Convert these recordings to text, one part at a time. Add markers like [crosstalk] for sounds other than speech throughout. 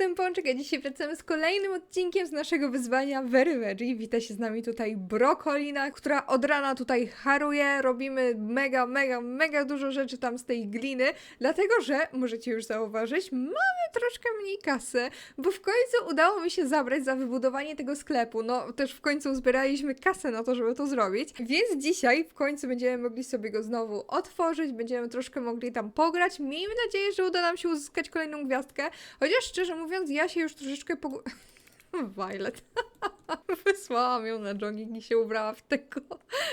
jestem Pączek, a dzisiaj wracamy z kolejnym odcinkiem z naszego wyzwania Very Veggie. Wita się z nami tutaj Brokolina, która od rana tutaj haruje. Robimy mega, mega, mega dużo rzeczy tam z tej gliny, dlatego że, możecie już zauważyć, mamy troszkę mniej kasy, bo w końcu udało mi się zabrać za wybudowanie tego sklepu. No, też w końcu zbieraliśmy kasę na to, żeby to zrobić, więc dzisiaj w końcu będziemy mogli sobie go znowu otworzyć, będziemy troszkę mogli tam pograć. Miejmy nadzieję, że uda nam się uzyskać kolejną gwiazdkę, chociaż szczerze mówiąc, ja się już troszeczkę pogu... [laughs] Violet. [laughs] Wysłałam ją na jogging i się ubrała w tego,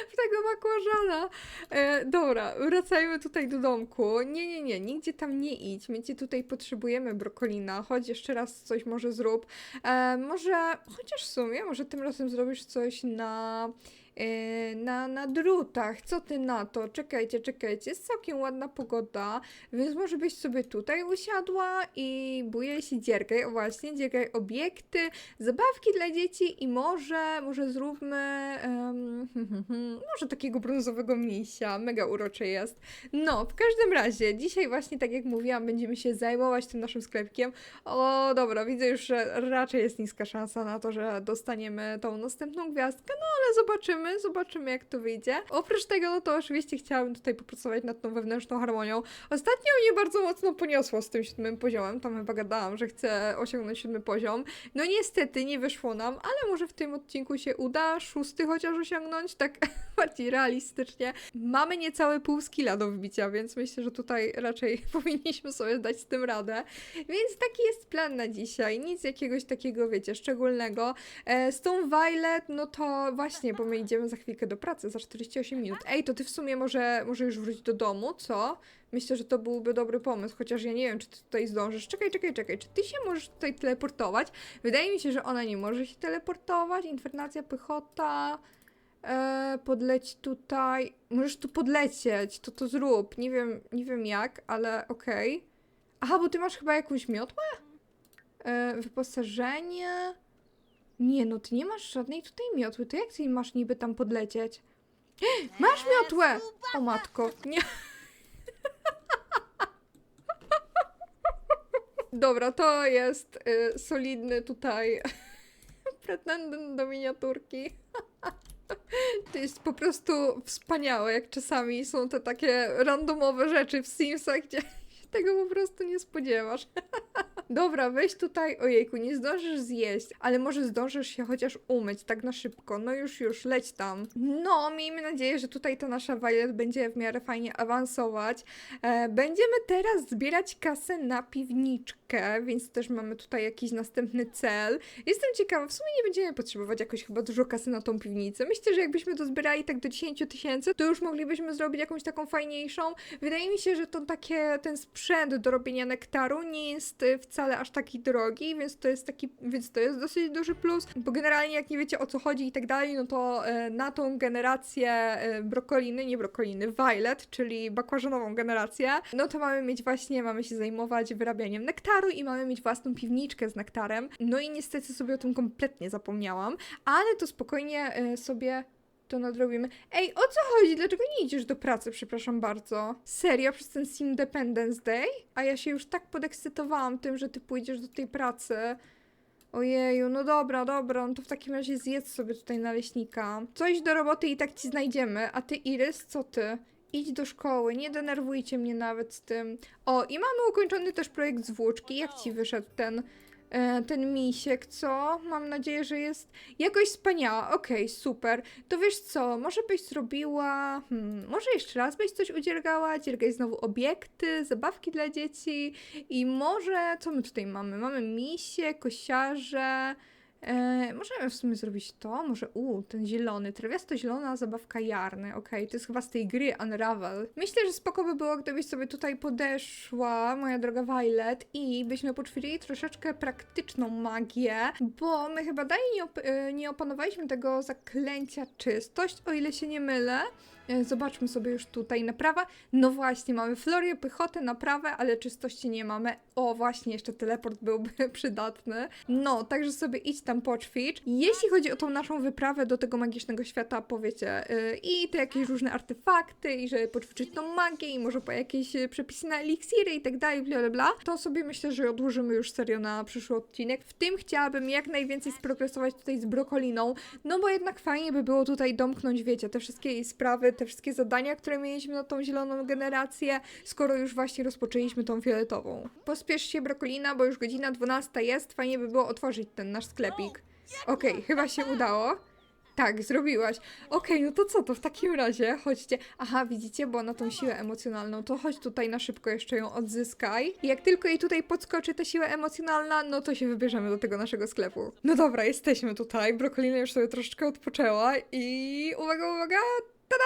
w tego bakłażana. E, dobra, wracajmy tutaj do domku. Nie, nie, nie, nigdzie tam nie idź. My tutaj potrzebujemy, brokolina. Chodź jeszcze raz coś może zrób. E, może, chociaż w sumie, może tym razem zrobisz coś na... e, Na, na drutach, co ty na to? Czekajcie, czekajcie, jest całkiem ładna pogoda, więc może byś sobie tutaj usiadła i buje się dziergaj, o właśnie, dziergaj obiekty, zabawki dla dzieci i może, może zróbmy, em, [laughs] może takiego brązowego misia, mega urocze jest. No, w każdym razie, dzisiaj właśnie, tak jak mówiłam, będziemy się zajmować tym naszym sklepkiem. O, dobra, widzę już, że raczej jest niska szansa na to, że dostaniemy tą następną gwiazdkę, no ale zobaczymy, zobaczymy jak to wyjdzie. Oprócz tego, no to oczywiście chciałabym tutaj popracować nad tą wewnętrzną harmonią. Ostatnio mnie bardzo mocno poniosło z tym siódmym poziomem, tam chyba gadałam, że chcę osiągnąć siódmy poziom. No niestety nie wyszło nam, ale może w tym odcinku się uda szósty chociaż osiągnąć, tak [laughs] bardziej realistycznie. Mamy niecałe pół skilla do wbicia, więc myślę, że tutaj raczej [laughs] powinniśmy sobie dać z tym radę. Więc taki jest plan na dzisiaj. Nic jakiegoś takiego, wiecie, szczególnego. E, z tą Violet, no to właśnie, bo my idziemy za chwilkę do pracy, za 48 minut. Ej, to ty w sumie może, może już wrócić do domu, co? Myślę, że to byłby dobry pomysł, chociaż ja nie wiem, czy ty tutaj zdążysz. Czekaj, czekaj, czekaj, czy ty się możesz tutaj teleportować? Wydaje mi się, że ona nie może się teleportować. Infernacja, pychota. E, podleć tutaj. Możesz tu podlecieć, to to zrób. Nie wiem, nie wiem jak, ale okej. Aha, bo ty masz chyba jakąś miotłę? E, wyposażenie. Nie, no ty nie masz żadnej tutaj miotły. To jak ty masz niby tam podlecieć? [gasps] Masz miotłę! O matko, nie. [laughs] Dobra, to jest y, solidny tutaj [laughs] pretendent do miniaturki. [laughs] To jest po prostu wspaniałe, jak czasami są te takie randomowe rzeczy w Simsach, gdzie się tego po prostu nie spodziewasz. [laughs] Dobra, weź tutaj, ojejku, nie zdążysz zjeść, ale może zdążysz się chociaż umyć tak na szybko. No już, już, leć tam. No, miejmy nadzieję, że tutaj ta nasza Violet będzie w miarę fajnie awansować. E, będziemy teraz zbierać kasę na piwniczkę, więc też mamy tutaj jakiś następny cel. Jestem ciekawa, w sumie nie będziemy potrzebować jakoś chyba dużo kasy na tą piwnicę. Myślę, że jakbyśmy to zbierali tak do 10 tysięcy, to już moglibyśmy zrobić jakąś taką fajniejszą. Wydaje mi się, że to takie, ten sprzęt do robienia nektaru nie jest y, wcale aż taki drogi, więc to jest taki, więc to jest dosyć duży plus, bo generalnie jak nie wiecie o co chodzi i tak dalej, no to e, na tą generację e, brokoliny, nie brokoliny, violet, czyli bakłażanową generację, no to mamy mieć właśnie, mamy się zajmować wyrabianiem nektaru i mamy mieć własną piwniczkę z nektarem. No i niestety sobie o tym kompletnie zapomniałam, ale to spokojnie sobie to nadrobimy. Ej, o co chodzi? Dlaczego nie idziesz do pracy, przepraszam bardzo? Serio, przez ten Independence Day? A ja się już tak podekscytowałam tym, że ty pójdziesz do tej pracy. Ojeju, no dobra, dobra, no to w takim razie zjedz sobie tutaj naleśnika. Coś do roboty i tak ci znajdziemy, a ty Irys, co ty? Idź do szkoły, nie denerwujcie mnie nawet z tym. O, i mamy ukończony też projekt z włóczki. Jak ci wyszedł ten, ten misiek, co? Mam nadzieję, że jest jakoś wspaniała. Okej, super. To wiesz co, może byś zrobiła... Hmm, może jeszcze raz byś coś udziergała? Dziergaj znowu obiekty, zabawki dla dzieci i może... Co my tutaj mamy? Mamy misie, kosiarze... E, możemy w sumie zrobić to, może u, ten zielony, trawiasto-zielona zabawka Jarny, okej, to jest chyba z tej gry Unravel. Myślę, że spoko by było, gdybyś sobie tutaj podeszła, moja droga Violet, i byśmy poćwiczyli troszeczkę praktyczną magię, bo my chyba dalej nie, op- e, nie opanowaliśmy tego zaklęcia czystość, o ile się nie mylę. E, Zobaczmy sobie już tutaj naprawa. No właśnie, mamy Florię, pychotę, naprawę, ale czystości nie mamy. O, właśnie, jeszcze teleport byłby [laughs] przydatny. No, także sobie idź tam poćwicz. Jeśli chodzi o tą naszą wyprawę do tego magicznego świata, powiecie, yy, i te jakieś różne artefakty, i żeby poćwiczyć tą magię, i może po jakieś y, przepisy na eliksiry i tak dalej, bla bla bla, to sobie myślę, że odłożymy już serio na przyszły odcinek. W tym chciałabym jak najwięcej sprogresować tutaj z brokoliną, no bo jednak fajnie by było tutaj domknąć, wiecie, te wszystkie jej sprawy, te wszystkie zadania, które mieliśmy na tą zieloną generację, skoro już właśnie rozpoczęliśmy tą fioletową. Pospiesz się, brokolina, bo już godzina 12 jest, fajnie by było otworzyć ten nasz sklepik. Okej, chyba się udało. Tak, zrobiłaś. Okej, no to co, to w takim razie chodźcie. Aha, widzicie, bo na tą siłę emocjonalną, to chodź tutaj na szybko jeszcze ją odzyskaj. I jak tylko jej tutaj podskoczy ta siła emocjonalna, no to się wybierzemy do tego naszego sklepu. No dobra, jesteśmy tutaj. Brokolina już sobie troszeczkę odpoczęła i uwaga, uwaga, Tada!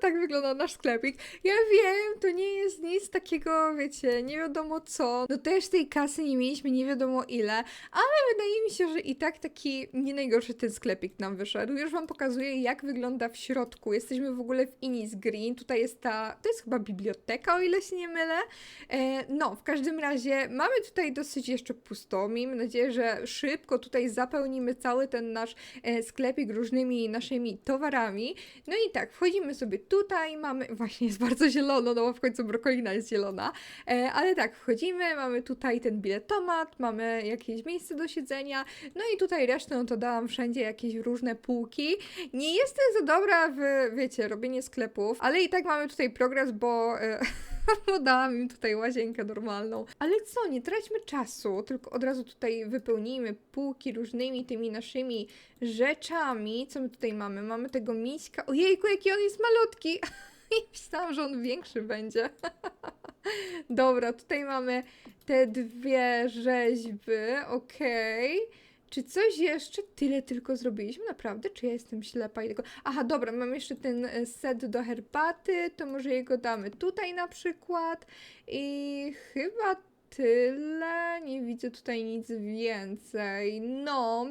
Tak wygląda nasz sklepik. Ja wiem, to nie jest nic takiego, wiecie, nie wiadomo co. No też tej kasy nie mieliśmy nie wiadomo ile, ale wydaje mi się, że i tak taki nie najgorszy ten sklepik nam wyszedł. Już wam pokazuję, jak wygląda w środku. Jesteśmy w ogóle w Inis Green. Tutaj jest ta, to jest chyba biblioteka, o ile się nie mylę. E, no, w każdym razie mamy tutaj dosyć jeszcze pusto. Miejmy nadzieję, że szybko tutaj zapełnimy cały ten nasz e, sklepik różnymi naszymi towarami. No i tak, wchodzimy sobie tutaj, mamy, [laughs] właśnie jest bardzo zielono, no bo w końcu brokolina jest zielona, e, ale tak, wchodzimy, mamy tutaj ten biletomat, mamy jakieś miejsce do siedzenia, no i tutaj resztę, no to dałam wszędzie jakieś różne półki. Nie jestem za dobra w, wiecie, robienie sklepów, ale i tak mamy tutaj progres, bo... E, [laughs] bo [laughs] dałam im tutaj łazienkę normalną. Ale co, nie traćmy czasu, tylko od razu tutaj wypełnijmy półki różnymi tymi naszymi rzeczami. Co my tutaj mamy? Mamy tego miśka. Ojejku, jaki on jest malutki! [laughs] Myślałam, że on większy będzie. [laughs] Dobra, tutaj mamy te dwie rzeźby, okej. Czy coś jeszcze? Tyle tylko zrobiliśmy, naprawdę? Czy ja jestem ślepa i tylko... Aha, dobra, mam jeszcze ten e, set do herbaty, to może jego damy tutaj na przykład. I chyba tyle. Nie widzę tutaj nic więcej. No.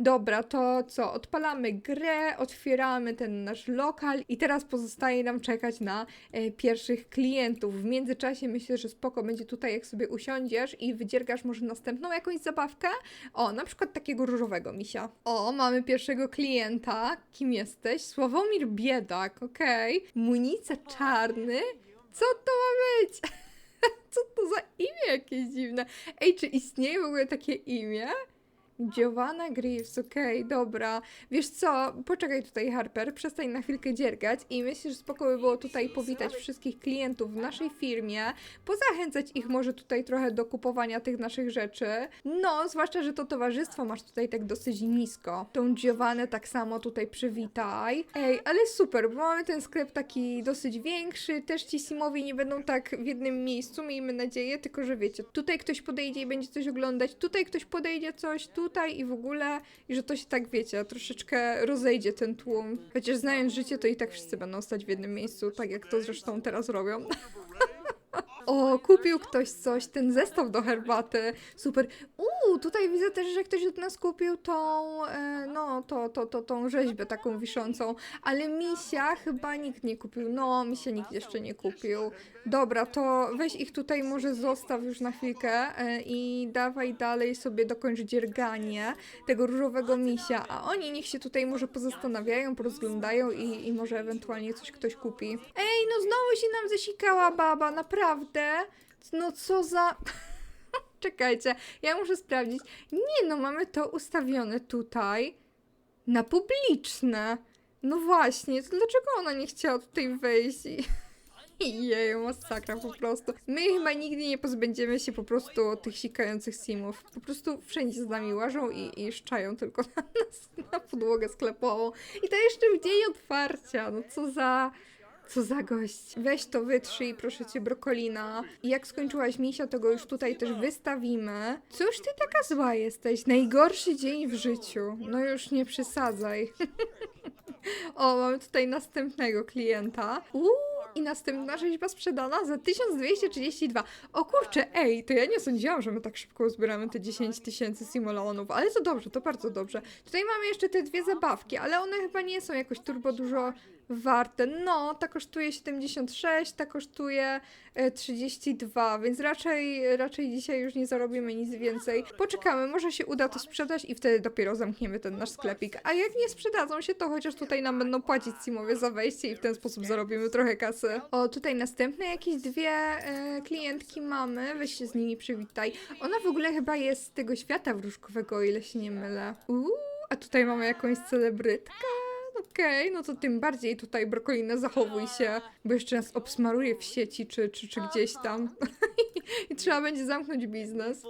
Dobra, to co? Odpalamy grę, otwieramy ten nasz lokal i teraz pozostaje nam czekać na e, pierwszych klientów. W międzyczasie myślę, że spoko będzie tutaj, jak sobie usiądziesz i wydziergasz może następną jakąś zabawkę. O, na przykład takiego różowego misia. O, mamy pierwszego klienta. Kim jesteś? Sławomir Biedak, okej. Munica Czarny? Co to ma być? [laughs] Co to za imię jakieś dziwne? Ej, czy istnieje w ogóle takie imię? Giovanna Greaves, okej, dobra. Wiesz co, poczekaj tutaj Harper, przestań na chwilkę dziergać i myślę, że spoko by było tutaj powitać wszystkich klientów w naszej firmie, pozachęcać ich może tutaj trochę do kupowania tych naszych rzeczy. No, zwłaszcza, że to towarzystwo masz tutaj tak dosyć nisko. Tą Giovannę tak samo tutaj przywitaj. Ej, ale super, bo mamy ten sklep taki dosyć większy, też ci Simowi nie będą tak w jednym miejscu, miejmy nadzieję, tylko że wiecie, tutaj ktoś podejdzie i będzie coś oglądać, tutaj ktoś podejdzie coś, tutaj i w ogóle, i że to się tak, wiecie, troszeczkę rozejdzie ten tłum. Chociaż znając życie, to i tak wszyscy będą stać w jednym miejscu, tak jak to zresztą teraz robią. [laughs] O, kupił ktoś coś, ten zestaw do herbaty. Super. Uuu, tutaj widzę też, że ktoś od nas kupił tą, e, no, to, to, to, tą rzeźbę taką wiszącą. Ale misia chyba nikt nie kupił. No, misia nikt jeszcze nie kupił. Dobra, to weź ich tutaj może zostaw już na chwilkę e, i dawaj dalej sobie dokończ dzierganie tego różowego misia, a oni niech się tutaj może pozastanawiają, porozglądają i, i może ewentualnie coś ktoś kupi. Ej, no znowu się nam zasikała baba, naprawdę? No co za... [laughs] Czekajcie, ja muszę sprawdzić. Nie no, mamy to ustawione tutaj na publiczne. No właśnie, to dlaczego ona nie chciała tutaj wejść [laughs] i... Jeju, masakra po prostu. My chyba nigdy nie pozbędziemy się po prostu tych sikających simów. Po prostu wszędzie z nami łażą i, i szczają tylko [laughs] na na podłogę sklepową. I to jeszcze w dzień otwarcia, no co za... Co za gość. Weź to wytrzyj, proszę cię, brokolina. I jak skończyłaś misia, to go już tutaj też wystawimy. Cóż ty taka zła jesteś? Najgorszy dzień w życiu. No już nie przesadzaj. [laughs] o, mamy tutaj następnego klienta. Uuu, i następna rzeźba sprzedana za 1232. O kurczę, ej, to ja nie sądziłam, że my tak szybko zbieramy te 10 tysięcy simoleonów, ale to dobrze, to bardzo dobrze. Tutaj mamy jeszcze te dwie zabawki, ale one chyba nie są jakoś turbo dużo warte. No, ta kosztuje 76, ta kosztuje e, 32, więc raczej, raczej dzisiaj już nie zarobimy nic więcej. Poczekamy, może się uda to sprzedać i wtedy dopiero zamkniemy ten nasz sklepik. A jak nie sprzedadzą się, to chociaż tutaj nam będą płacić Simowie za wejście i w ten sposób zarobimy trochę kasy. O, tutaj następne jakieś dwie e, klientki mamy, weź się z nimi przywitaj. Ona w ogóle chyba jest z tego świata wróżkowego, o ile się nie mylę. Uuu, a tutaj mamy jakąś celebrytkę. Okej, no to tym bardziej tutaj brokolina zachowuj się, bo jeszcze nas obsmaruje w sieci czy, czy, czy gdzieś tam. [laughs] I trzeba będzie zamknąć biznes.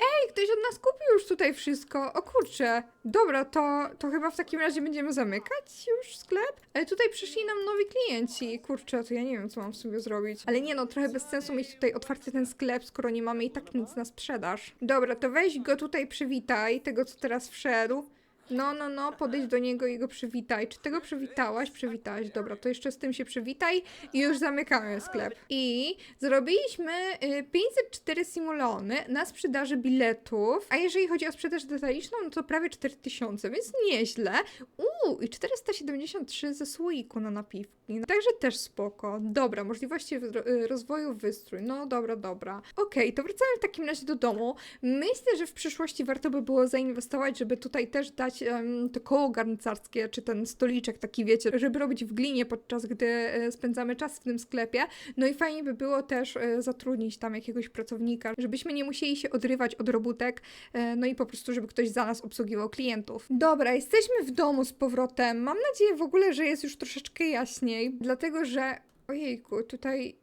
Ej, ktoś od nas kupił już tutaj wszystko. O kurczę. Dobra, to, to chyba w takim razie będziemy zamykać już sklep? Ale tutaj przyszli nam nowi klienci. Kurczę, to ja nie wiem, co mam sobie zrobić. Ale nie no, trochę bez sensu mieć tutaj otwarty ten sklep, skoro nie mamy i tak nic na sprzedaż. Dobra, to weź go tutaj przywitaj, tego co teraz wszedł. No, no, no, podejdź do niego i go przywitaj. Czy tego przywitałaś? Przywitałaś. Dobra, to jeszcze z tym się przywitaj i już zamykamy sklep. I zrobiliśmy y, 504 simulony na sprzedaży biletów, a jeżeli chodzi o sprzedaż detaliczną, no to prawie 4000, więc nieźle. Uuu, i 473 ze słoiku na napiwki. Także też spoko. Dobra, możliwości y, rozwoju wystrój. No dobra, dobra. Okej, to wracamy w takim razie do domu. Myślę, że w przyszłości warto by było zainwestować, żeby tutaj też dać to koło garncarskie, czy ten stoliczek taki, wiecie, żeby robić w glinie podczas gdy e, spędzamy czas w tym sklepie. No i fajnie by było też e, zatrudnić tam jakiegoś pracownika, żebyśmy nie musieli się odrywać od robótek, e, no i po prostu, żeby ktoś za nas obsługiwał klientów. Dobra, jesteśmy w domu z powrotem. Mam nadzieję w ogóle, że jest już troszeczkę jaśniej, dlatego że. Ojejku, tutaj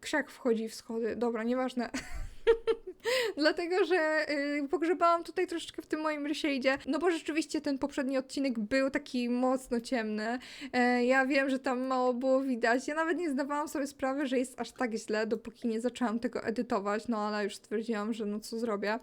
krzak wchodzi w schody. Dobra, nieważne. [laughs] [laughs] Dlatego, że y, pogrzebałam tutaj troszeczkę w tym moim rysiedzie, no bo rzeczywiście ten poprzedni odcinek był taki mocno ciemny. E, ja wiem, że tam mało było widać. Ja nawet nie zdawałam sobie sprawy, że jest aż tak źle, dopóki nie zaczęłam tego edytować, no ale już stwierdziłam, że no co zrobię.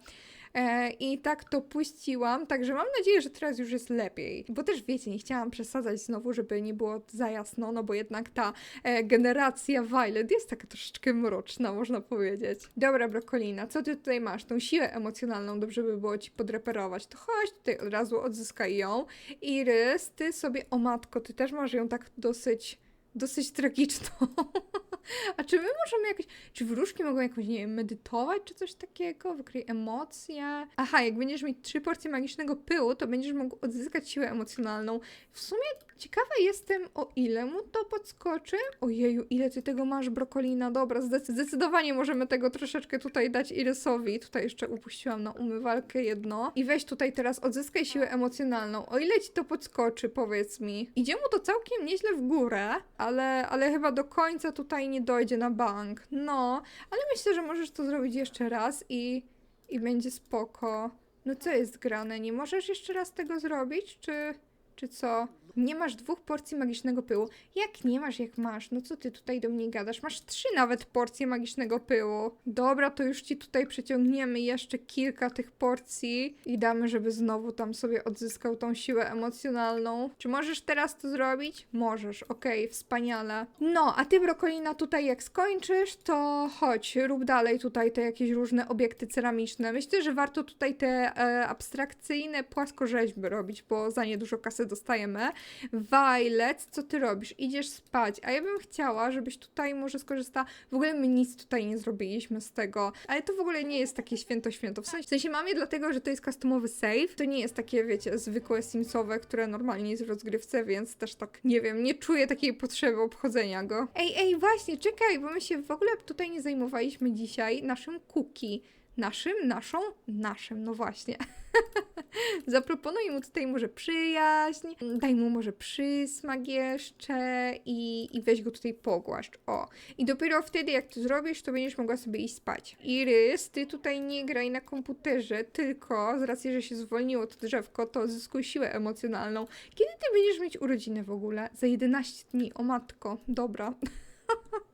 E, I tak to puściłam, także mam nadzieję, że teraz już jest lepiej. Bo też wiecie, nie chciałam przesadzać znowu, żeby nie było za jasno, no bo jednak ta e, generacja Violet jest taka troszeczkę mroczna, można powiedzieć. Dobra, Brokolina, co ty tutaj masz? Tą siłę emocjonalną, dobrze by było ci podreperować. To chodź tutaj od razu, odzyskaj ją. Irys, ty sobie, o matko, ty też masz ją tak dosyć, dosyć tragiczną. [laughs] A czy my możemy jakoś, czy wróżki mogą jakoś, nie wiem, medytować, czy coś takiego? Wykryj emocje. Aha, jak będziesz mieć trzy porcje magicznego pyłu, to będziesz mógł odzyskać siłę emocjonalną. W sumie ciekawa jestem, o ile mu to podskoczy. Ojeju, ile ty tego masz, brokolina. Dobra, zdecyd- zdecydowanie możemy tego troszeczkę tutaj dać Irysowi. Tutaj jeszcze upuściłam na umywalkę jedno. I weź tutaj teraz, odzyskaj siłę emocjonalną. O ile ci to podskoczy, powiedz mi. Idzie mu to całkiem nieźle w górę, ale, ale chyba do końca tutaj nie dojdzie na bank. No, ale myślę, że możesz to zrobić jeszcze raz i, i będzie spoko. No co jest grane? Nie możesz jeszcze raz tego zrobić, czy, czy co? Nie masz dwóch porcji magicznego pyłu. Jak nie masz, jak masz? No co ty tutaj do mnie gadasz? Masz trzy nawet porcje magicznego pyłu. Dobra, to już ci tutaj przeciągniemy jeszcze kilka tych porcji i damy, żeby znowu tam sobie odzyskał tą siłę emocjonalną. Czy możesz teraz to zrobić? Możesz, okej, wspaniale. No, a ty, Brokolina, tutaj jak skończysz, to chodź, rób dalej tutaj te jakieś różne obiekty ceramiczne. Myślę, że warto tutaj te e, abstrakcyjne płaskorzeźby robić, bo za nie dużo kasy dostajemy. Violet, co ty robisz? Idziesz spać, a ja bym chciała, żebyś tutaj może skorzystała. W ogóle my nic tutaj nie zrobiliśmy z tego, ale to w ogóle nie jest takie święto święto. W sensie, w sensie mamy dlatego, że to jest customowy save. To nie jest takie, wiecie, zwykłe simsowe, które normalnie jest w rozgrywce, więc też tak, nie wiem, nie czuję takiej potrzeby obchodzenia go. Ej, ej, właśnie, czekaj, bo my się w ogóle tutaj nie zajmowaliśmy dzisiaj naszym cookie. Naszym, naszą, naszym, no właśnie. [laughs] [laughs] Zaproponuj mu tutaj może przyjaźń, daj mu może przysmak jeszcze i, i weź go tutaj pogłaszcz. O. I dopiero wtedy, jak to zrobisz, to będziesz mogła sobie iść spać. Irys, ty tutaj nie graj na komputerze, tylko z racji, że się zwolniło to drzewko, to zyskuj siłę emocjonalną. Kiedy ty będziesz mieć urodziny w ogóle? Za 11 dni, o matko. Dobra. [laughs]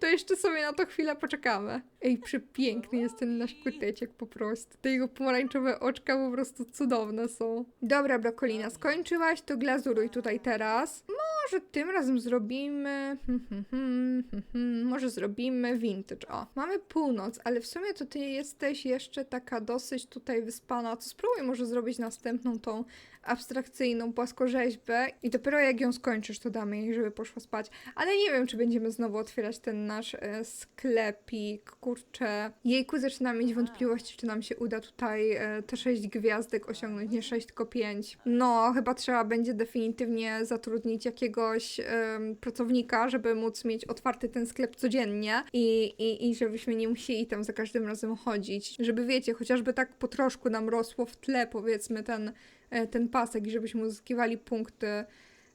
To jeszcze sobie na to chwilę poczekamy. Ej, przepiękny jest ten nasz kuteciek po prostu. Te jego pomarańczowe oczka po prostu cudowne są. Dobra, Brokolina, skończyłaś, to glazuruj tutaj teraz. może tym razem zrobimy. hmm, hmm, hmm, hmm, hmm, Może zrobimy vintage. O, mamy północ, ale w sumie to ty jesteś jeszcze taka dosyć tutaj wyspana. To spróbuj może zrobić następną tą abstrakcyjną płaskorzeźbę i dopiero jak ją skończysz, to damy jej, żeby poszła spać. Ale nie wiem, czy będziemy znowu otwierać ten nasz e, sklepik. Kurczę, jejku, zaczynam mieć wątpliwości, czy nam się uda tutaj e, te 6 gwiazdek osiągnąć, nie 6, tylko 5. No, chyba trzeba będzie definitywnie zatrudnić jakiegoś em, pracownika, żeby móc mieć otwarty ten sklep codziennie i, i, i żebyśmy nie musieli tam za każdym razem chodzić. Żeby wiecie, chociażby tak po troszku nam rosło w tle, powiedzmy, ten, e, ten pasek i żebyśmy uzyskiwali punkty.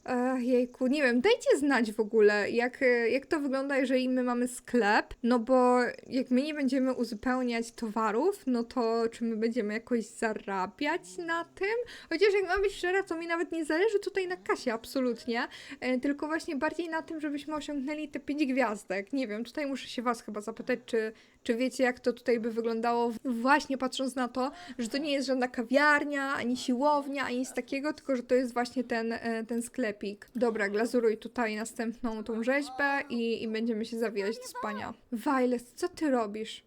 Ech, jejku, nie wiem, dajcie znać w ogóle, jak, e, jak to wygląda, jeżeli my mamy sklep, no bo jak my nie będziemy uzupełniać towarów, no to czy my będziemy jakoś zarabiać na tym? Chociaż jak mam być szczera, to mi nawet nie zależy tutaj na kasie, absolutnie, e, tylko właśnie bardziej na tym, żebyśmy osiągnęli te 5 gwiazdek. Nie wiem, tutaj muszę się was chyba zapytać, czy, czy wiecie, jak to tutaj by wyglądało, właśnie patrząc na to, że to nie jest żadna kawiarnia, ani siłownia, ani nic takiego, tylko że to jest właśnie ten, e, ten sklepik. Dobra, glazuruj tutaj następną tą rzeźbę i, i będziemy się zawijać do spania. Violet, co ty robisz?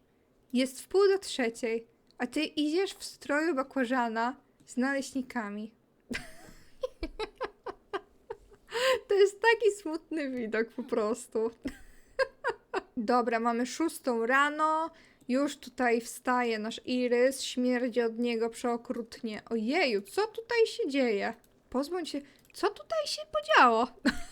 Jest w pół do trzeciej, a ty idziesz w stroju bakłażana z naleśnikami. [laughs] to jest taki smutny widok po prostu. Dobra, mamy szóstą rano. Już tutaj wstaje nasz Irys, śmierdzi od niego przeokrutnie. Ojeju, co tutaj się dzieje? Pozbądź się. Co tutaj się podziało? [laughs]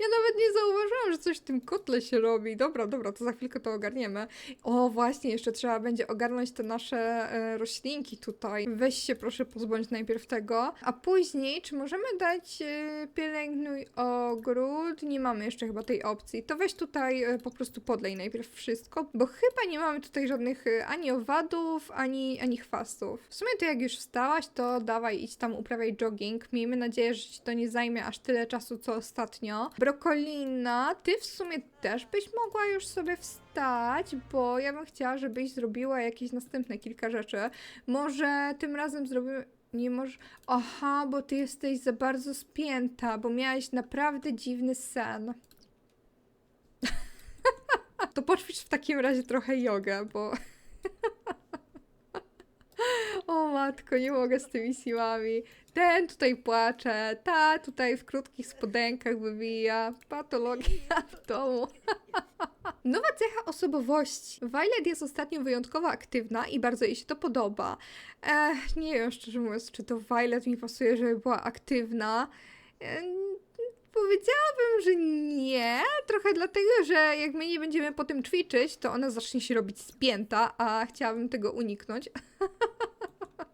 Ja nawet nie zauważyłam, że coś w tym kotle się robi. Dobra, dobra, to za chwilkę to ogarniemy. O, właśnie, jeszcze trzeba będzie ogarnąć te nasze e, roślinki tutaj. Weź się proszę pozbądź najpierw tego. A później, czy możemy dać e, pielęgnuj ogród? Nie mamy jeszcze chyba tej opcji. To weź tutaj e, po prostu podlej najpierw wszystko, bo chyba nie mamy tutaj żadnych ani owadów, ani, ani chwastów. W sumie to jak już wstałaś, to dawaj idź tam uprawiaj jogging. Miejmy nadzieję, że ci to nie zajmie aż tyle czasu, co ostatnio. Brokolina, ty w sumie też byś mogła już sobie wstać, bo ja bym chciała, żebyś zrobiła jakieś następne kilka rzeczy. Może tym razem zrobimy. Nie może. Aha, bo ty jesteś za bardzo spięta, bo miałaś naprawdę dziwny sen. [laughs] to poćwicz w takim razie trochę jogę, bo. [laughs] O matko, nie mogę z tymi siłami. Ten tutaj płacze, ta tutaj w krótkich spodenkach wywija. Patologia w domu. [laughs] Nowa cecha osobowości. Violet jest ostatnio wyjątkowo aktywna i bardzo jej się to podoba. Ech, nie wiem szczerze mówiąc, czy to Violet mi pasuje, żeby była aktywna. Em, Powiedziałabym, że nie. Trochę dlatego, że jak my nie będziemy po tym ćwiczyć, to ona zacznie się robić spięta, a chciałabym tego uniknąć. [laughs]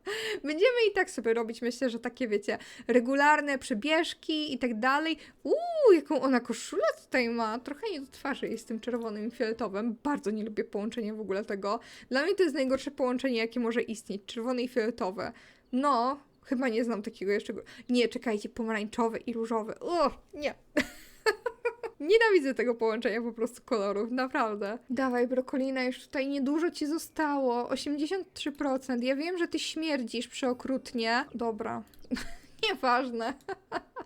[laughs] Będziemy i tak sobie robić, myślę, że takie, wiecie, regularne przebieżki i tak dalej. Uuu, jaką ona koszulę tutaj ma. Trochę nie do twarzy jest tym czerwonym i fioletowym. Bardzo nie lubię połączenia w ogóle tego. Dla mnie to jest najgorsze połączenie, jakie może istnieć. Czerwone i fioletowe. No, chyba nie znam takiego jeszcze. Nie, czekajcie, pomarańczowe i różowe. O, nie. [laughs] Nienawidzę tego połączenia po prostu kolorów, naprawdę. Dawaj, brokolina, już tutaj niedużo ci zostało. 83%. Ja wiem, że ty śmierdzisz przeokrutnie. Dobra. [laughs] Nieważne.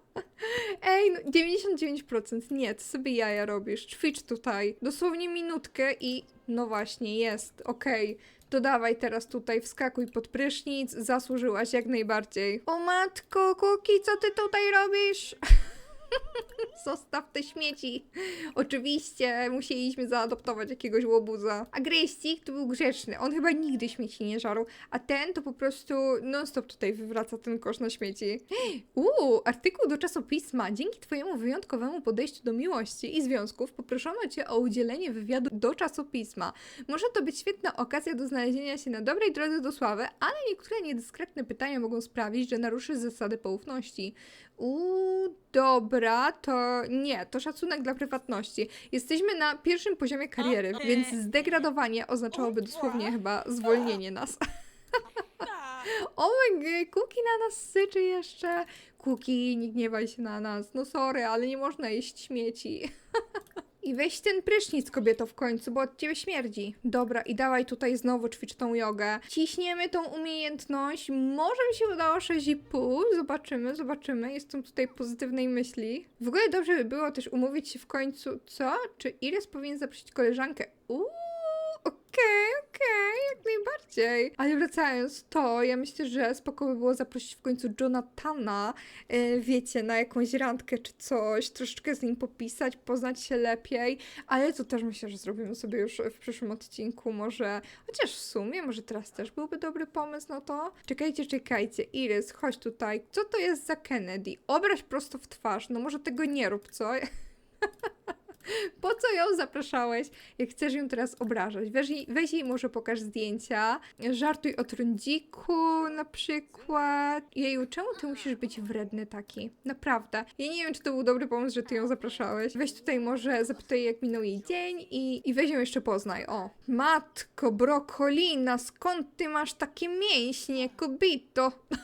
[laughs] Ej, no 99%. Nie, ty sobie jaja robisz. Ćwicz tutaj. Dosłownie minutkę i... No właśnie, jest. Okej. Dodawaj teraz tutaj, wskakuj pod prysznic. Zasłużyłaś jak najbardziej. O matko, Kuki, co ty tutaj robisz? [laughs] [laughs] Zostaw te śmieci. Oczywiście musieliśmy zaadoptować jakiegoś łobuza. A Gryścik to był grzeczny. On chyba nigdy śmieci nie żarł. A ten to po prostu non-stop tutaj wywraca ten kosz na śmieci. [gasps] Uuu, artykuł do czasopisma. Dzięki twojemu wyjątkowemu podejściu do miłości i związków poproszono cię o udzielenie wywiadu do czasopisma. Może to być świetna okazja do znalezienia się na dobrej drodze do sławy, ale niektóre niedyskretne pytania mogą sprawić, że naruszysz zasady poufności. Uuu, dobra, to nie, to szacunek dla prywatności. Jesteśmy na pierwszym poziomie kariery, więc zdegradowanie oznaczałoby dosłownie chyba zwolnienie nas. [laughs] O my god, Kuki na nas syczy jeszcze. Kuki, nie gniewaj się na nas. No sorry, ale nie można jeść śmieci. [laughs] I weź ten prysznic, kobieto, w końcu, bo od ciebie śmierdzi. Dobra, i dawaj tutaj znowu ćwicz tą jogę. Ciśniemy tą umiejętność. Może mi się udało 6,5. Zobaczymy, zobaczymy. Jestem tutaj pozytywnej myśli. W ogóle dobrze by było też umówić się w końcu, co? Czy Iris powinien zaprosić koleżankę? Uuu, okej, okej, jak Ale wracając, to ja myślę, że spoko by było zaprosić w końcu Jonathana, e, wiecie, na jakąś randkę czy coś, troszeczkę z nim popisać, poznać się lepiej, ale to też myślę, że zrobimy sobie już w przyszłym odcinku, może, chociaż w sumie, może teraz też byłby dobry pomysł na to. Czekajcie, czekajcie, Iris, chodź tutaj. Co to jest za Kennedy? Obraź prosto w twarz, no może tego nie rób, co? [laughs] [laughs] Po co ją zapraszałeś, jak chcesz ją teraz obrażać? Weź jej, weź jej może pokaż zdjęcia, żartuj o trądziku na przykład. Jeju, czemu ty musisz być wredny taki? Naprawdę. Ja nie wiem, czy to był dobry pomysł, że ty ją zapraszałeś. Weź tutaj może zapytaj, jak minął jej dzień i, i weź ją jeszcze poznaj. O. Matko, brokolina, skąd ty masz takie mięśnie, kobito? [laughs]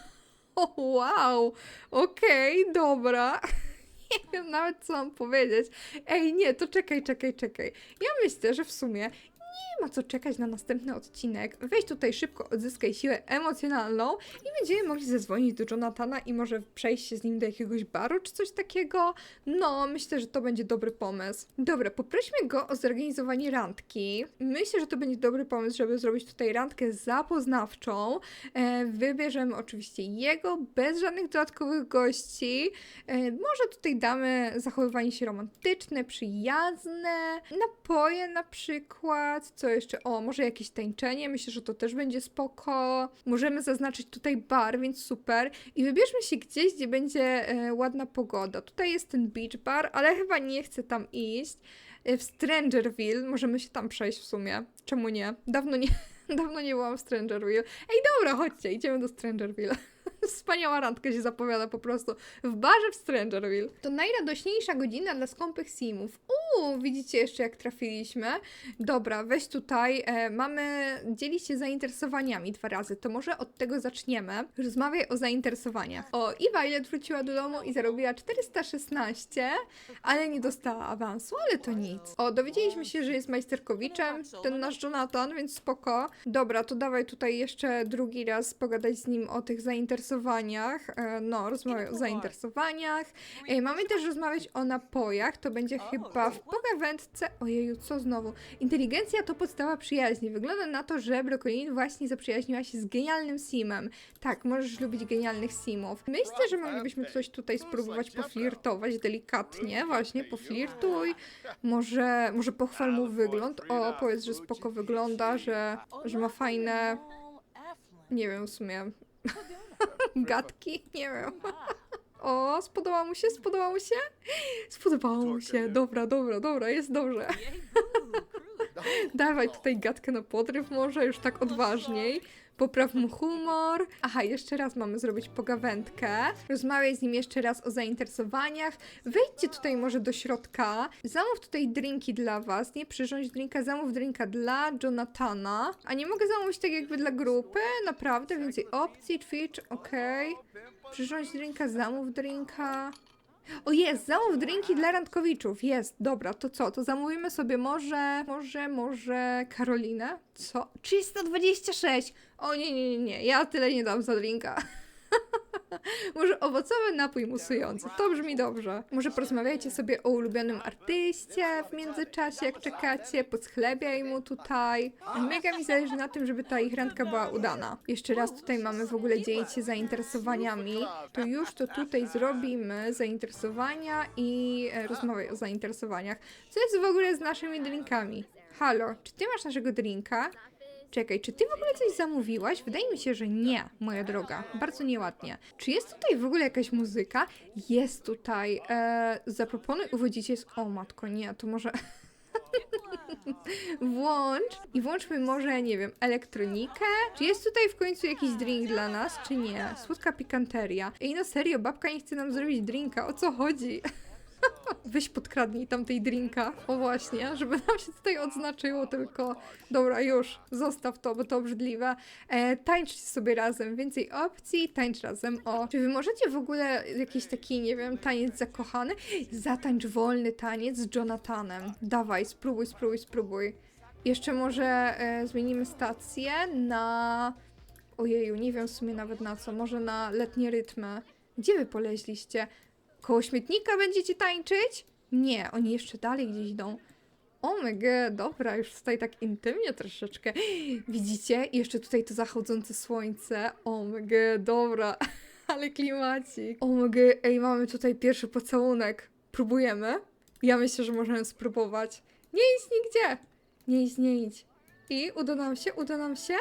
O, wow. Okej, dobra. [laughs] [laughs] Nie wiem nawet, co mam powiedzieć. Ej, nie, to czekaj, czekaj, czekaj. Ja myślę, że w sumie nie ma co czekać na następny odcinek. Weź tutaj szybko, odzyskaj siłę emocjonalną i będziemy mogli zadzwonić do Jonathana i może przejść się z nim do jakiegoś baru czy coś takiego. No, myślę, że to będzie dobry pomysł. Dobra, poprośmy go o zorganizowanie randki. Myślę, że to będzie dobry pomysł, żeby zrobić tutaj randkę zapoznawczą. E, wybierzemy oczywiście jego, bez żadnych dodatkowych gości. E, może tutaj damy zachowywanie się romantyczne, przyjazne, napoje na przykład, co jeszcze? O, może jakieś tańczenie, myślę, że to też będzie spoko. Możemy zaznaczyć tutaj bar, więc super. I wybierzmy się gdzieś, gdzie będzie e, ładna pogoda. Tutaj jest ten beach bar, ale chyba nie chcę tam iść. E, w Strangerville, możemy się tam przejść w sumie. Czemu nie? Dawno nie, [laughs] dawno nie byłam w Strangerville. Ej, dobra, chodźcie, idziemy do Strangerville. [laughs] Wspaniała randka się zapowiada po prostu w barze w Strangerville. To najradośniejsza godzina dla skąpych simów. Uuu, widzicie jeszcze jak trafiliśmy. Dobra, weź tutaj. E, mamy dzielić się zainteresowaniami dwa razy. To może od tego zaczniemy. Rozmawiaj o zainteresowaniach. O, i Violet wróciła do domu i zarobiła 416, ale nie dostała awansu, ale to nic. O, dowiedzieliśmy się, że jest majsterkowiczem, ten nasz Jonathan, więc spoko. Dobra, to dawaj tutaj jeszcze drugi raz pogadać z nim o tych zainteresowaniach. E, No, rozmawiaj o zainteresowaniach. E, Mamy też rozmawiać o napojach, to będzie chyba w pogawędce. Ojeju, co znowu? Inteligencja to podstawa przyjaźni. Wygląda na to, że Brokolin właśnie zaprzyjaźniła się z genialnym simem. Tak, możesz lubić genialnych simów. Myślę, że moglibyśmy coś tutaj spróbować poflirtować delikatnie. Właśnie, poflirtuj. Może, może pochwal mu wygląd. O, powiedz, że spoko wygląda, że, że ma fajne... Nie wiem, w sumie... [laughs] Gadki? Nie wiem. O, spodoba mu się? Spodoba mu się? Spodobało mu się. Dobra, dobra, dobra, jest dobrze. Dawaj tutaj gadkę na podryw może, już tak odważniej. Popraw mu humor. Aha, jeszcze raz mamy zrobić pogawędkę. Rozmawiaj z nim jeszcze raz o zainteresowaniach. Wejdźcie tutaj może do środka. Zamów tutaj drinki dla was. Nie przyrządź drinka, zamów drinka dla Jonathana. A nie mogę zamówić tak jakby dla grupy? Naprawdę? Więcej opcji, Twitch, okej. Przyrządź drinka, zamów drinka. O jest, zamów drinki dla randkowiczów. Jest, dobra, to co? To zamówimy sobie może, może, może Karolinę? Co? 326! O nie, nie, nie, nie, ja tyle nie dam za drinka. [laughs] [laughs] Może owocowy napój musujący. To brzmi dobrze. Może porozmawiajcie sobie o ulubionym artyście w międzyczasie, jak czekacie. Podschlebiaj mu tutaj. Mega mi zależy na tym, żeby ta ich randka była udana. Jeszcze raz tutaj mamy w ogóle dzielić się zainteresowaniami. To już to tutaj zrobimy. Zainteresowania i e, rozmawiaj o zainteresowaniach. Co jest w ogóle z naszymi drinkami? Halo, czy ty masz naszego drinka? Czekaj, czy ty w ogóle coś zamówiłaś? Wydaje mi się, że nie, moja droga. Bardzo nieładnie. Czy jest tutaj w ogóle jakaś muzyka? Jest tutaj. E, zaproponuj uwodzicie z... O matko, nie, to może... [laughs] Włącz i włączmy może, nie wiem, elektronikę. Czy jest tutaj w końcu jakiś drink dla nas, czy nie? Słodka pikanteria. Ej, no serio, babka nie chce nam zrobić drinka, o co chodzi? [laughs] [laughs] weź podkradnij tam tej drinka. O właśnie, żeby nam się tutaj odznaczyło tylko. Dobra, już, zostaw to, bo to obrzydliwe. E, tańczcie sobie razem, więcej opcji, tańcz razem. O, czy wy możecie w ogóle jakiś taki, nie wiem, taniec zakochany? Zatańcz wolny taniec z Jonathanem. Dawaj, spróbuj, spróbuj, spróbuj. Jeszcze może e, zmienimy stację na... Ojeju, nie wiem w sumie nawet na co. Może na letnie rytmy. Gdzie wy poleźliście? Koło śmietnika będziecie tańczyć? Nie, oni jeszcze dalej gdzieś idą. O my god, dobra, już tutaj tak intymnie troszeczkę. Widzicie? I jeszcze tutaj to zachodzące słońce. O my god, dobra. [laughs] Ale klimacik. O my god, ej, mamy tutaj pierwszy pocałunek. Próbujemy? Ja myślę, że możemy spróbować. Nie idź nigdzie! Nie idź, nie idź. I uda nam się, uda nam się?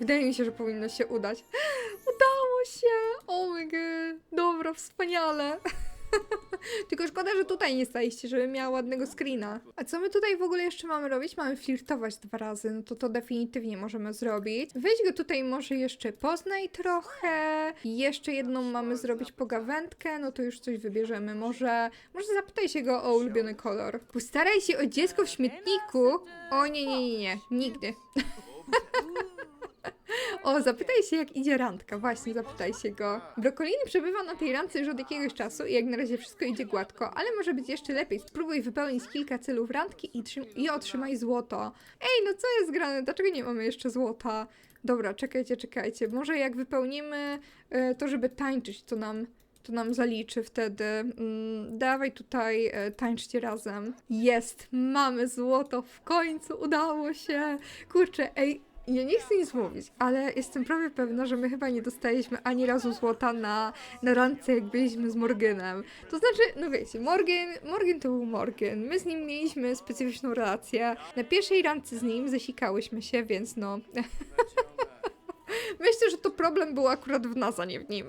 Wydaje mi się, że powinno się udać. [gasps] Udało się! O my god, dobra, wspaniale. [laughs] [laughs] Tylko szkoda, że tutaj nie staliście, żeby miała ładnego screena. A co my tutaj w ogóle jeszcze mamy robić? Mamy flirtować dwa razy, no to to definitywnie możemy zrobić. Weź go tutaj może jeszcze poznaj trochę. Jeszcze jedną mamy zrobić pogawędkę, no to już coś wybierzemy. Może, może zapytaj się go o ulubiony kolor. Postaraj się o dziecko w śmietniku. O nie, nie, nie, nie, nigdy. [laughs] O, zapytaj się, jak idzie randka. Właśnie, zapytaj się go. Brokolini przebywa na tej randce już od jakiegoś czasu i jak na razie wszystko idzie gładko, ale może być jeszcze lepiej. Spróbuj wypełnić kilka celów randki i, i otrzymaj złoto. Ej, no co jest grane? Dlaczego nie mamy jeszcze złota? Dobra, czekajcie, czekajcie. Może jak wypełnimy e, to, żeby tańczyć, to nam to nam zaliczy wtedy. Mm, dawaj tutaj, e, tańczcie razem. Jest, mamy złoto, w końcu udało się. Kurczę, ej, ja nie chcę nic mówić, ale jestem prawie pewna, że my chyba nie dostaliśmy ani razu złota na, na randce, jak byliśmy z Morganem. To znaczy, no wiecie, Morgan, Morgan to był Morgan. My z nim mieliśmy specyficzną relację. Na pierwszej randce z nim zasikałyśmy się, więc no. [laughs] Myślę, że to problem był akurat w nas, a nie w nim.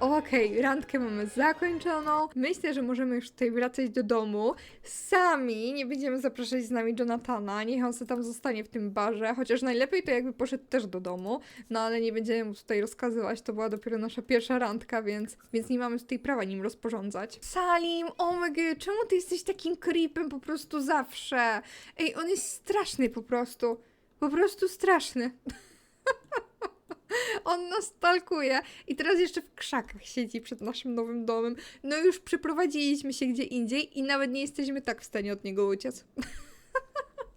Okej, randkę mamy zakończoną. Myślę, że możemy już tutaj wracać do domu. Sami nie będziemy zapraszać z nami Jonathana. Niech on sobie tam zostanie w tym barze. Chociaż najlepiej to jakby poszedł też do domu. No ale nie będziemy mu tutaj rozkazywać. To była dopiero nasza pierwsza randka, więc, więc nie mamy tutaj prawa nim rozporządzać. Salim, omega, czemu ty jesteś takim creepem po prostu zawsze? Ej, on jest straszny po prostu. Po prostu straszny. [laughs] On nas stalkuje i teraz jeszcze w krzakach siedzi przed naszym nowym domem. No już przeprowadziliśmy się gdzie indziej i nawet nie jesteśmy tak w stanie od niego uciec. [laughs]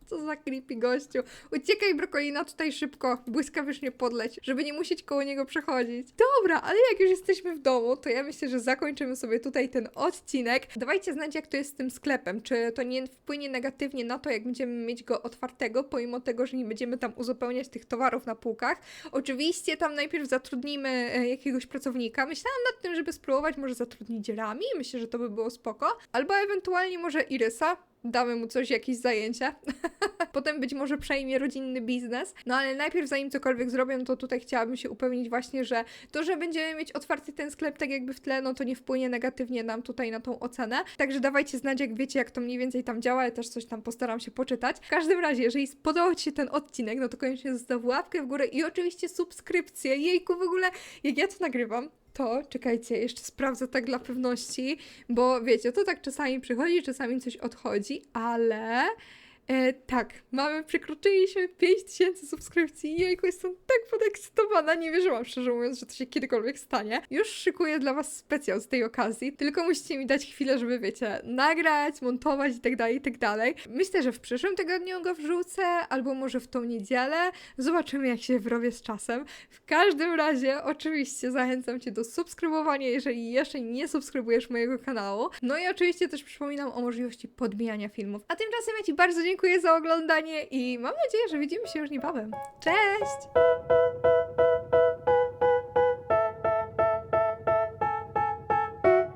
Co za creepy gościu. Uciekaj, brokolina, tutaj szybko, błyskawicznie podleć, żeby nie musieć koło niego przechodzić. Dobra, ale jak już jesteśmy w domu, to ja myślę, że zakończymy sobie tutaj ten odcinek. Dawajcie znać, jak to jest z tym sklepem. Czy to nie wpłynie negatywnie na to, jak będziemy mieć go otwartego, pomimo tego, że nie będziemy tam uzupełniać tych towarów na półkach. Oczywiście tam najpierw zatrudnimy e, jakiegoś pracownika. Myślałam nad tym, żeby spróbować może zatrudnić Rami. Myślę, że to by było spoko. Albo ewentualnie może Irysa. Damy mu coś, jakieś zajęcia. [laughs] Potem być może przejmie rodzinny biznes. No ale najpierw, zanim cokolwiek zrobię, to tutaj chciałabym się upewnić właśnie, że to, że będziemy mieć otwarty ten sklep tak jakby w tle, no to nie wpłynie negatywnie nam tutaj na tą ocenę. Także dawajcie znać, jak wiecie, jak to mniej więcej tam działa. Ja też coś tam postaram się poczytać. W każdym razie, jeżeli spodobał Ci się ten odcinek, no to koniecznie zostaw łapkę w górę i oczywiście subskrypcję. Jejku, w ogóle, jak ja to nagrywam, to czekajcie, jeszcze sprawdzę tak dla pewności, bo wiecie, to tak czasami przychodzi, czasami coś odchodzi, ale e, tak, mamy, przekroczyliśmy 5000 subskrypcji. Jejku, jestem tak podekscytowana, nie wierzyłam szczerze mówiąc, że to się kiedykolwiek stanie. Już szykuję dla was specjal z tej okazji, tylko musicie mi dać chwilę, żeby wiecie, nagrać, montować i tak dalej, i tak dalej. Myślę, że w przyszłym tygodniu go wrzucę, albo może w tą niedzielę. Zobaczymy, jak się wrobię z czasem. W każdym razie, oczywiście, zachęcam Cię do subskrybowania, jeżeli jeszcze nie subskrybujesz mojego kanału. No i oczywiście też przypominam o możliwości podbijania filmów. A tymczasem ja Ci bardzo dziękuję za oglądanie i mam nadzieję, że widzimy się już niebawem. Cześć!